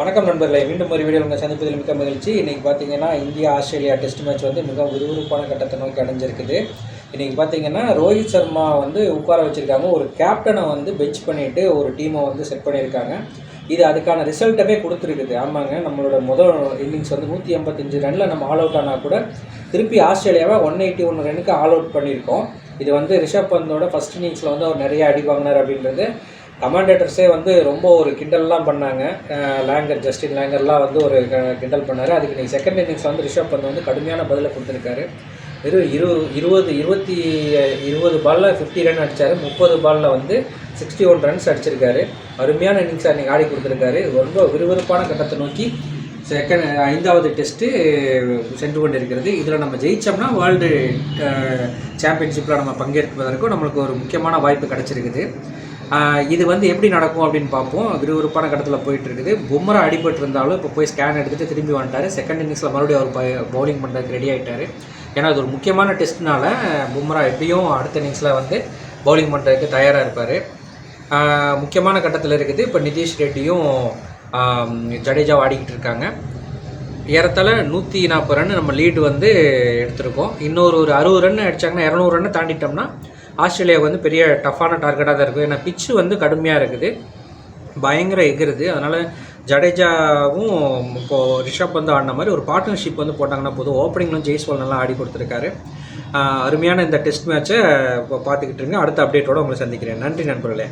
வணக்கம் நண்பர்களை மீண்டும் ஒரு வீடியோ உங்கள் சந்திப்பதில் மிக்க மகிழ்ச்சி. இன்றைக்கி பார்த்தீங்கன்னா இந்தியா ஆஸ்திரேலியா டெஸ்ட் மேட்ச் வந்து மிக விறுவிறுப்பான கட்டத்தை நோக்கி அடைஞ்சிருக்குது. இன்றைக்கி பார்த்தீங்கன்னா ரோஹித் சர்மா வந்து உட்கார வச்சுருக்காங்க. ஒரு கேப்டனை வந்து பெஞ்ச் பண்ணிவிட்டு ஒரு டீமை வந்து செட் பண்ணியிருக்காங்க. இது அதுக்கான ரிசல்ட்டவே கொடுத்துருக்குது. ஆமாங்க நம்மளோட முதல் இன்னிங்ஸ் வந்து நூற்றி எண்பத்தஞ்சு ரனில் நம்ம ஆல் அவுட் ஆனால் கூட திருப்பி ஆஸ்திரேலியாவை ஒன் எயிட்டி ஒன் ரனுக்கு ஆல் அவுட் பண்ணியிருக்கோம். இது வந்து ரிஷப் பந்தோட ஃபஸ்ட் இன்னிங்ஸில் வந்து அவர் நிறைய அடி வாங்கினார் அப்படின்றது கமாண்டேட்டர்ஸே வந்து ரொம்ப ஒரு கிண்டல்லாம் பண்ணாங்க. லேங்கர் ஜஸ்டின் லேங்கர்லாம் வந்து ஒரு க- கிண்டல் பண்ணார். அதுக்கு இன்றைக்கி செகண்ட் இன்னிங்ஸ் வந்து ரிஷப் பந்த் வந்து கடுமையான பதிலை கொடுத்துருக்காரு. வெறும் இரு இருபது இருபத்தி இருபது பாலில் ஃபிஃப்டி ரன் அடித்தார் முப்பது பாலில் வந்து சிக்ஸ்டி ஒன் ரன்ஸ் அடிச்சிருக்காரு. அருமையான இன்னிங்ஸாக அன்றைக்கி ஆடி கொடுத்துருக்காரு. ரொம்ப விறுவிறுப்பான கட்டத்தை நோக்கி செகண்ட் ஐந்தாவது டெஸ்ட்டு சென்று கொண்டிருக்கிறது. இதில் நம்ம ஜெயித்தோம்னா வேர்ல்டு சாம்பியன்ஷிப்பில் நம்ம பங்கேற்பதற்கும் நம்மளுக்கு ஒரு முக்கியமான வாய்ப்பு கிடச்சிருக்குது. இது வந்து எப்படி நடக்கும் அப்படின்னு பார்ப்போம். விறுவிறுப்பான கட்டத்தில் போயிட்டு இருக்குது பும்ரா அடிபட்டு இருந்தாலும் இப்போ போய் ஸ்கேன் எடுத்துகிட்டு திரும்பி வந்துட்டார். செகண்ட் இன்னிங்ஸில் மறுபடியும் அவர் பவுலிங் பண்ணுறதுக்கு ரெடி ஆகிட்டார் ஏன்னா அது ஒரு முக்கியமான டெஸ்ட்னால பும்ரா எப்படியும் அடுத்த இன்னிங்ஸில் வந்து பவுலிங் பண்ணுறதுக்கு தயாராக இருப்பார். முக்கியமான கட்டத்தில் இருக்குது. இப்போ நிதிஷ் ரெட்டியும் ஜடேஜாவும் ஆடிக்கிட்டு இருக்காங்க. ஏறத்தாழ நூற்றி நாற்பது ரன் நம்ம லீடு வந்து எடுத்திருக்கோம். இன்னொரு ஒரு அறுபது ரன் அடிச்சாங்கன்னா இரநூறு ரன் தாண்டிட்டோம்னா ஆஸ்திரேலியா வந்து பெரிய டஃப்பான டார்கெட்டாக தான் இருக்கும் ஏன்னா பிச்சு வந்து கடுமையாக இருக்குது. பயங்கர எகிருது. அதனால் ஜடேஜாவும் இப்போது ரிஷப் வந்து ஆடின மாதிரி ஒரு பார்ட்னர்ஷிப் வந்து போட்டாங்கன்னா போதும். ஓப்பனிங்லும் ஜெய்ஸ்வால் நல்லா ஆடி கொடுத்துருக்காரு. அருமையான இந்த டெஸ்ட் மேட்சை இப்போ பார்த்துக்கிட்டு இருங்க. அடுத்த அப்டேட்டோடு உங்களை சந்திக்கிறேன். நன்றி நண்பர்களே.